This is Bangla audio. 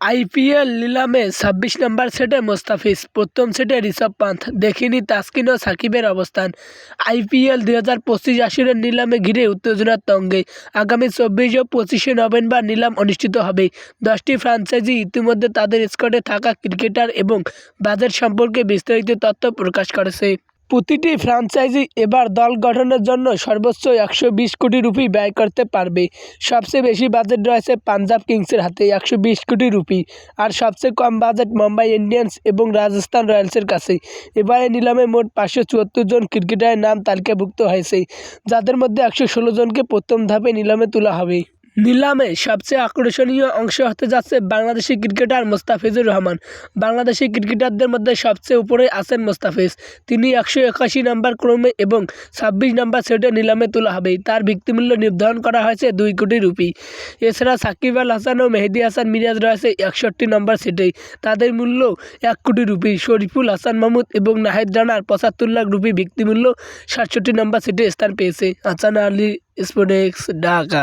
আইপিএল নিলামে ছাব্বিশ নম্বর সেটে মোস্তাফিজ, প্রথম সেটে ঋষভ পান্থ, দেখিনি তাসকিন ও সাকিবের অবস্থান। আইপিএল দুই হাজার পঁচিশ আসরের নিলামে ঘিরে উত্তেজনার তঙ্গে। আগামী চব্বিশ ও পঁচিশে নভেম্বর নিলাম অনুষ্ঠিত হবে। দশটি ফ্র্যাঞ্চাইজি ইতিমধ্যে তাদের স্কোয়াডে থাকা ক্রিকেটার এবং বাজেট সম্পর্কে বিস্তারিত তথ্য প্রকাশ করেছে। প্রতিটি ফ্র্যাঞ্চাইজি এবার দল গঠনের জন্য সর্বোচ্চ একশো বিশ কোটি রুপি ব্যয় করতে পারবে। সবচেয়ে বেশি বাজেট রয়েছে পাঞ্জাব কিংসের হাতে, একশো বিশ কোটি রুপি। আর সবচেয়ে কম বাজেট মুম্বাই ইন্ডিয়ান্স এবং রাজস্থান রয়্যালসের কাছে। এবারে নিলামে মোট পাঁচশো চুয়াত্তর জন ক্রিকেটারের নাম তালিকাভুক্ত হয়েছে, যাদের মধ্যে একশো ষোলো জনকে প্রথম ধাপে নিলামে তোলা হবে। নিলামে সবচেয়ে আকর্ষণীয় অংশ হতে যাচ্ছে বাংলাদেশি ক্রিকেটার মোস্তাফিজুর রহমান। বাংলাদেশি ক্রিকেটারদের মধ্যে সবচেয়ে উপরে আছেন মোস্তাফিজ। তিনি একশো একাশি নম্বর ক্রমে এবং ছাব্বিশ নম্বর সেটে নিলামে তোলা হবে। তার ভিত্তিমূল্য নির্ধারণ করা হয়েছে দুই কোটি রুপি। এছাড়া সাকিব আল হাসান ও মেহেদি হাসান মিরাজ রয়েছে একষট্টি নম্বর সিটে। তাদের মূল্য এক কোটি রুপি। শরীফুল হাসান মাহমুদ এবং নাহিদ রানার পঁচাত্তর লাখ রুপি ভিত্তিমূল্য সাতষট্টি নম্বর সিটে স্থান পেয়েছে। হাসান আলী স্পোর্টেক্স ঢাকা।